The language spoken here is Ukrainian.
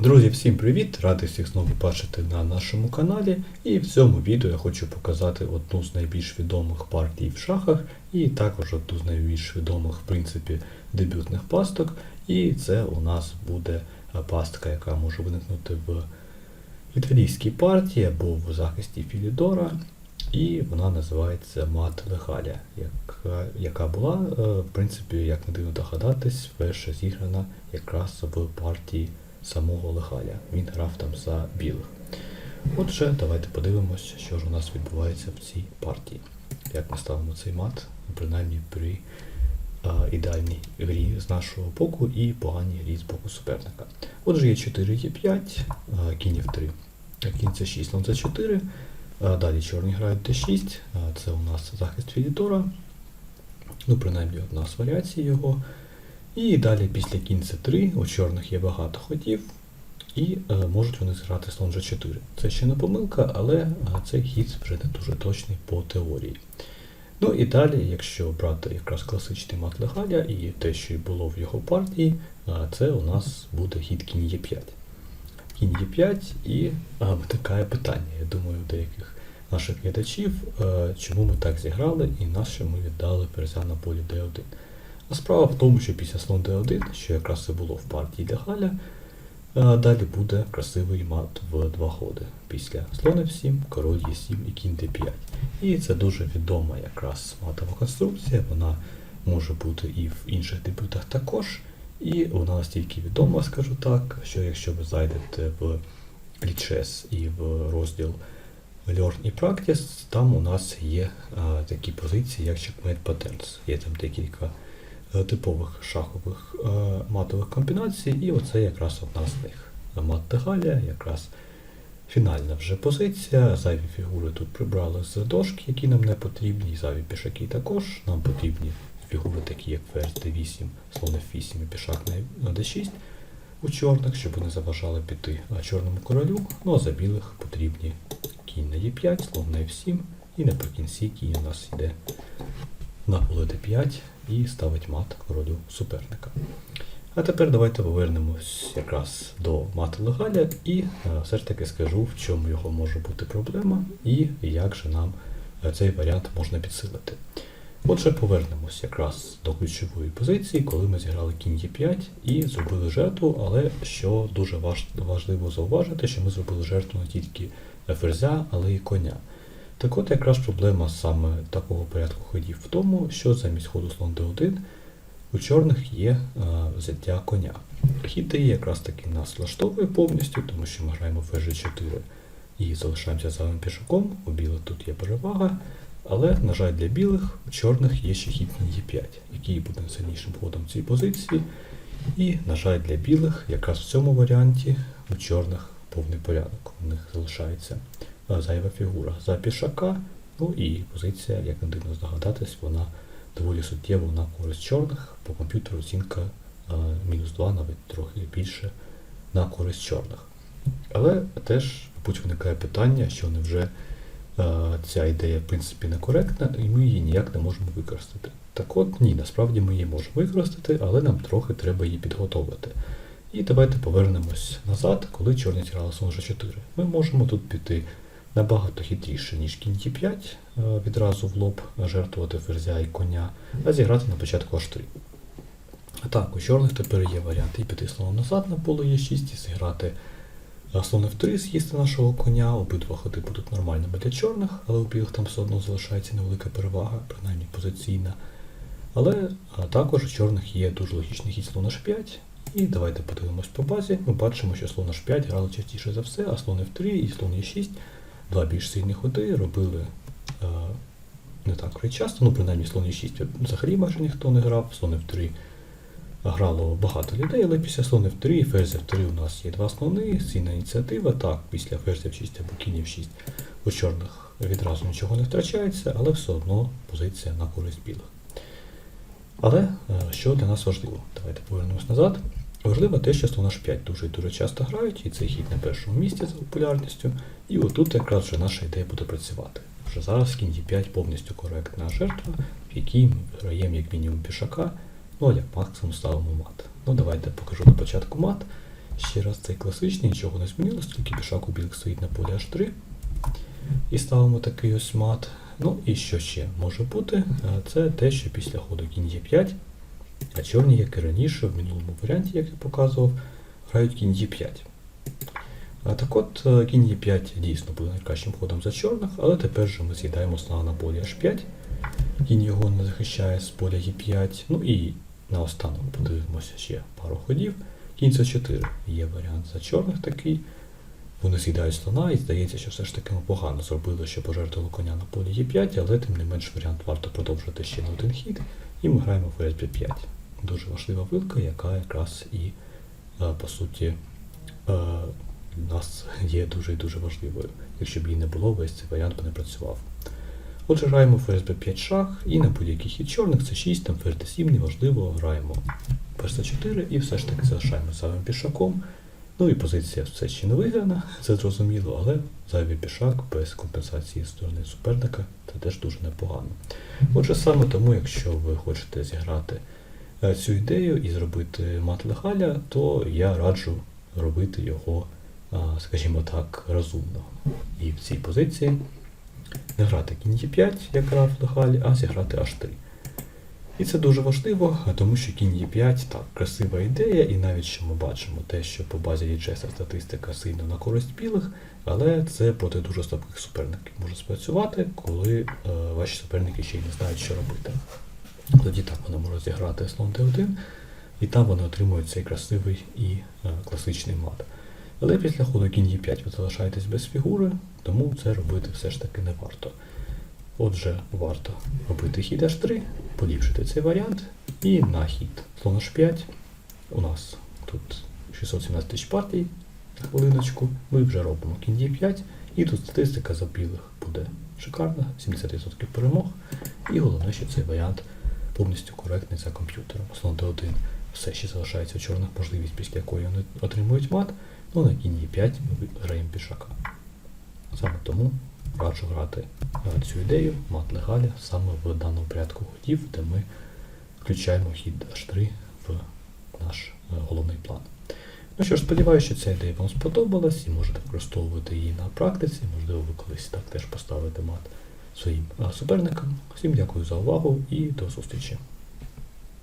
Друзі, всім привіт! Радий всіх знову бачити на нашому каналі. І в цьому відео я хочу показати одну з найбільш відомих партій в шахах, і також одну з найбільш відомих, в принципі, дебютних пасток. І це у нас буде пастка, яка може виникнути в італійській партії або в захисті Філідора. І вона називається Мат Легаля, яка, яка була, е, в принципі, як не дивно догадатись, вперше зіграна якраз в партії самого Легаля. Він грав там за білих. Отже, давайте подивимось, що ж у нас відбувається в цій партії. Як ми ставимо цей мат, принаймні при а, ідеальній грі з нашого боку і поганій грі з боку суперника. Отже, є 4 є 5, а, кінь F3, кінь C6, слон C4. А, Далі чорні грають d6, а, це у нас захист Філідора. Ну, принаймні одна з варіацій його. І далі після кінь c3 у чорних є багато ходів, і е, можуть вони зграти слон g4. Це ще не помилка, але е, цей хід вже не дуже точний по теорії. Ну і далі, якщо брати якраз класичний мат Легаля і те, що й було в його партії, е, це у нас буде хід кінь Е5. Кінь Е5 і е, виникає питання, я думаю, у деяких наших глядачів, е, чому ми так зіграли і нащо ми віддали ферзя на полі d1. А справа в тому, що після слон d1, що якраз і було в партії Легаля, е, далі буде красивий мат в два ходи. Після слон f7, король e7 і кінь d5. І це дуже відома якраз матова конструкція, вона може бути і в інших дебютах також. І вона настільки відома, скажу так, що якщо ви зайдете в лічес і в розділ Learn і Practice, там у нас є а, такі позиції, як Checkmate Patterns. Є там декілька е, типових шахових е, матових комбінацій, і оце якраз одна з них. Мат Тегаля, якраз фінальна вже позиція. Зайві фігури тут прибрали з дошки, які нам не потрібні, і зайві пішаки також. Нам потрібні фігури, такі як ферзь d8, слон f8 і пішак на d6 у чорних, щоб вони заважали піти чорному королю. Ну а за білих потрібні кінь на e5, слон на f7, і наприкінці кінь у нас йде на поле d5 і ставить мат королю суперника. А тепер давайте повернемось якраз до мати Легаля і е, все ж таки скажу, в чому його може бути проблема і як же нам е, цей варіант можна підсилити. Отже, повернемось якраз до ключової позиції, коли ми зіграли кінь Е5 і зробили жертву, але що дуже важ- важливо зауважити, що ми зробили жертву не тільки ферзя, але й коня. Так от якраз проблема саме такого порядку ходів в тому, що замість ходу слон d1 у чорних є е, взяття коня. Хід d якраз таки нас влаштовує повністю, тому що ми граємо ферзь 4 і залишаємося самим пішаком. У білих тут є перевага. Але, на жаль, для білих у чорних є ще хід на Е5, який буде сильнішим ходом в цій позиції. І, на жаль, для білих, якраз в цьому варіанті у чорних повний порядок. У них залишається зайва фігура за пішака. Ну і позиція, як не дивно здогадатись, вона доволі суттєво на користь чорних. По комп'ютеру оцінка мінус 2, навіть трохи більше на користь чорних. Але теж, мабуть, виникає питання, що невже ця ідея в принципі некоректна, і ми її ніяк не можемо використати. Так от ні, насправді ми її можемо використати, але нам трохи треба її підготовити. І давайте повернемось назад, коли чорні зіграли слон G4. Ми можемо тут піти набагато хитріше, ніж кінь Т5, е, відразу в лоб жертвувати ферзя і коня, а зіграти на початку H3. Так, у чорних тепер є варіант і піти слоном назад на поле Е6, і зіграти слон F3 з'їсти нашого коня, обидва ходи будуть нормальними для чорних, але у білих там все одно залишається невелика перевага, принаймні позиційна. Але також у чорних є дуже логічний хід слон H5. І давайте подивимось по базі. Ми бачимо, що слон H5 грали частіше за все, а слон F3 і слон E6, два більш сильні ходи, робили е, не так вкрай часто, ну принаймні слон E6 взагалі майже ніхто не грав, слон F3 грало багато людей, але після слон F3 і ферзь F3 у нас є два слони, сильна ініціатива. Так, після ферзь F6 або кінь F6 у чорних відразу нічого не втрачається, але все одно позиція на користь білих. Але е, що для нас важливо? Давайте повернемось назад. Важливо те, що слон H5 дуже і дуже часто грають, і цей хід на першому місці за популярністю. І отут якраз вже наша ідея буде працювати. Вже зараз кінь D5 повністю коректна жертва, в якій ми граємо як мінімум пішака, ну а як максимум ставимо мат. Ну давайте покажу на початку мат. Ще раз цей класичний, нічого не змінилось, тільки пішак у білих стоїть на полі H3. І ставимо такий ось мат. Ну і що ще може бути? Е, Це те, що після ходу кінь Е5, а чорні, як і раніше, в минулому варіанті, як я показував, грають кінь Е5. А так от е, кінь Е5 дійсно буде найкращим ходом за чорних, але тепер же ми з'їдаємо слона на полі H5. Кінь його не захищає з поля Е5. Ну і наостанок подивимося ще пару ходів. Кінь С4 є варіант за чорних такий. Вони з'їдають слона і здається, що все ж таки ми погано зробили, що пожертвували коня на полі Е5, але тим не менш варіант варто продовжити ще на один хід, і ми граємо ферзь Б5. Дуже важлива вилка, яка якраз і е, по суті е, у нас є дуже і дуже важливою. Якщо б її не було, весь цей варіант би не працював. Отже, граємо ферзь Б5 шах, і на будь-який хід чорних це 6, там ферзь Д7, неважливо, граємо ферзь С4 і все ж таки залишаємо самим пішаком. Ну і позиція все ще не виграна, це зрозуміло, але зайвий пішак без компенсації з сторони суперника це теж дуже непогано. Отже, саме тому, якщо ви хочете зіграти е, цю ідею і зробити мат легаля, то я раджу робити його, скажімо так, розумно. І в цій позиції не грати кінь Е5, як грав легаль, а зіграти H3. І це дуже важливо, тому що кінь Е5 так, красива ідея, і навіть що ми бачимо те, що по базі Лічеса статистика сильно на користь білих, але це проти дуже слабких суперників може спрацювати, коли е, ваші суперники ще й не знають, що робити. Тоді так вони можуть зіграти слон Д1, і там вони отримують цей красивий і е, класичний мат. Але після ходу кінь Е5 ви залишаєтесь без фігури, тому це робити все ж таки не варто. Отже, варто робити хід H3, поліпшити цей варіант, і на хід слон H5 у нас тут 617 тисяч партій на хвилиночку. Ми вже робимо кінь Е5, і тут статистика за білих буде шикарна, 70% перемог. І головне, що цей варіант повністю коректний за комп'ютером. Слон Д1 все ще залишається у чорних можливість, після якої вони отримують мат. Ну на кінь Е5 ми граємо пішака. Саме тому раджу грати е, цю ідею мат легаля саме в даному порядку ходів, де ми включаємо хід H3 в наш е, головний план. Ну що ж, сподіваюся, що ця ідея вам сподобалась і можете використовувати її на практиці. Можливо, ви колись так теж поставите мат своїм е, суперникам. Всім дякую за увагу і до зустрічі.